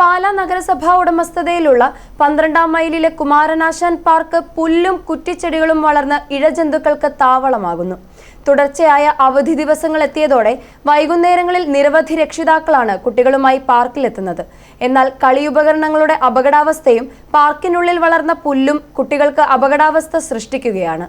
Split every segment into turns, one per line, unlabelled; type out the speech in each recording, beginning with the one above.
പാലാ നഗരസഭാ ഉടമസ്ഥതയിലുള്ള പന്ത്രണ്ടാം മൈലിലെ കുമാരനാശാൻ പാർക്ക് പുല്ലും കുറ്റിച്ചെടികളും വളർന്ന് ഇഴജന്തുക്കൾക്ക് താവളമാകുന്നു. തുടർച്ചയായ അവധി ദിവസങ്ങൾ എത്തിയതോടെ വൈകുന്നേരങ്ങളിൽ നിരവധി രക്ഷിതാക്കളാണ് കുട്ടികളുമായി പാർക്കിലെത്തുന്നത്. എന്നാൽ കളിയുപകരണങ്ങളുടെ അപകടാവസ്ഥയും പാർക്കിനുള്ളിൽ വളർന്ന പുല്ലും കുട്ടികൾക്ക് അപകടാവസ്ഥ സൃഷ്ടിക്കുകയാണ്.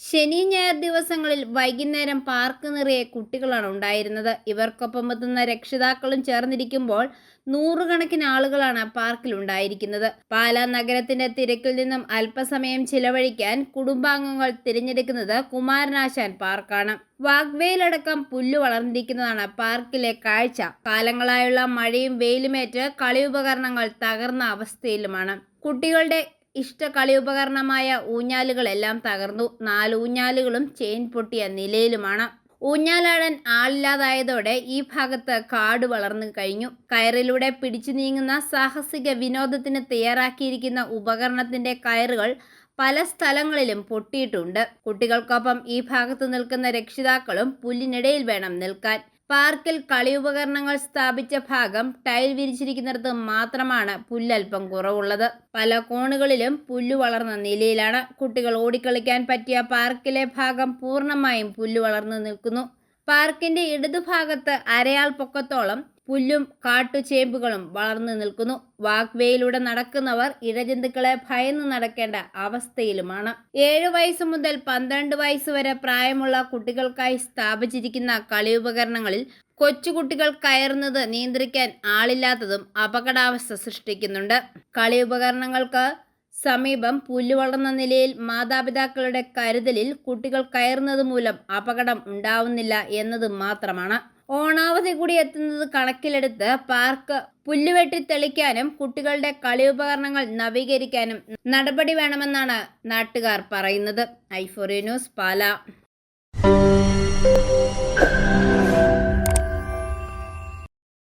ശനി ഞായർ ദിവസങ്ങളിൽ വൈകുന്നേരം പാർക്ക് നിറയെ കുട്ടികളാണ് ഉണ്ടായിരുന്നത്. ഇവർക്കൊപ്പം എത്തുന്ന രക്ഷിതാക്കളും ചേർന്നിരിക്കുമ്പോൾ നൂറുകണക്കിന് ആളുകളാണ് പാർക്കിൽ ഉണ്ടായിരിക്കുന്നത്. പാലാ നഗരത്തിന്റെ തിരക്കിൽ നിന്നും അല്പസമയം ചിലവഴിക്കാൻ കുടുംബാംഗങ്ങൾ തിരഞ്ഞെടുക്കുന്നത് കുമാരനാശാൻ പാർക്കാണ്. വാഗ്വേയിലടക്കം പുല്ലു വളർന്നിരിക്കുന്നതാണ് പാർക്കിലെ കാഴ്ച. കാലങ്ങളായുള്ള മഴയും വെയിലുമേറ്റ് കളിയുപകരണങ്ങൾ തകർന്ന അവസ്ഥയിലുമാണ്. കുട്ടികളുടെ ഇഷ്ട കളിയുപകരണമായ ഊഞ്ഞാലുകളെല്ലാം തകർന്നു. നാല് ഊഞ്ഞാലുകളും ചെയിൻ പൊട്ടിയ നിലയിലുമാണ്. ഊഞ്ഞാലാടൻ ആളില്ലാതായതോടെ ഈ ഭാഗത്ത് കാട് വളർന്നു കഴിഞ്ഞു. കയറിലൂടെ പിടിച്ചു നീങ്ങുന്ന സാഹസിക വിനോദത്തിന് തയ്യാറാക്കിയിരിക്കുന്ന ഉപകരണത്തിന്റെ കയറുകൾ പല സ്ഥലങ്ങളിലും പൊട്ടിയിട്ടുണ്ട്. കുട്ടികൾക്കൊപ്പം ഈ ഭാഗത്ത് നിൽക്കുന്ന രക്ഷിതാക്കളും പുല്ലിനിടയിൽ വേണം നിൽക്കാൻ. പാർക്കിൽ കളിയുപകരണങ്ങൾ സ്ഥാപിച്ച ഭാഗം ടൈൽ വിരിച്ചിരിക്കുന്നിടത്ത് മാത്രമാണ് പുല്ലൽപ്പം കുറവുള്ളത്. പല കോണുകളിലും പുല്ലു വളർന്ന നിലയിലാണ് കുട്ടികൾ ഓടിക്കളിക്കാൻ പറ്റിയ പാർക്കിലെ ഭാഗം പൂർണമായും പുല്ലു വളർന്നു നിൽക്കുന്നു. പാർക്കിന്റെ ഇടതുഭാഗത്ത് അരയാൾ പൊക്കത്തോളം പുല്ലും കാട്ടുചേമ്പുകളും വളർന്നു നിൽക്കുന്നു. വാക്വേയിലൂടെ നടക്കുന്നവർ ഇഴജന്തുക്കളെ ഭയന്ന് നടക്കേണ്ട അവസ്ഥയിലുമാണ്. ഏഴു വയസ്സ് മുതൽ പന്ത്രണ്ട് വയസ്സ് വരെ പ്രായമുള്ള കുട്ടികൾക്കായി സ്ഥാപിച്ചിരിക്കുന്ന കളി ഉപകരണങ്ങളിൽ കൊച്ചുകുട്ടികൾ കയറുന്നത് നിയന്ത്രിക്കാൻ ആളില്ലാത്തതും അപകടാവസ്ഥ സൃഷ്ടിക്കുന്നുണ്ട്. കളിയുപകരണങ്ങൾക്ക് സമീപം പുല്ല് വളർന്ന നിലയിൽ മാതാപിതാക്കളുടെ കരുതലിൽ കുട്ടികൾ കയറുന്നത് മൂലം അപകടം ഉണ്ടാവുന്നില്ല എന്നത് മാത്രമാണ്. ഓണാവധി കൂടി എത്തുന്നത് കണക്കിലെടുത്ത് പാർക്ക് പുല്ലുവെട്ടി തെളിക്കാനും കുട്ടികളുടെ കളിയുപകരണങ്ങൾ നവീകരിക്കാനും നടപടി വേണമെന്നാണ് നാട്ടുകാർ പറയുന്നത്. ഐഫോറി ന്യൂസ് പാല.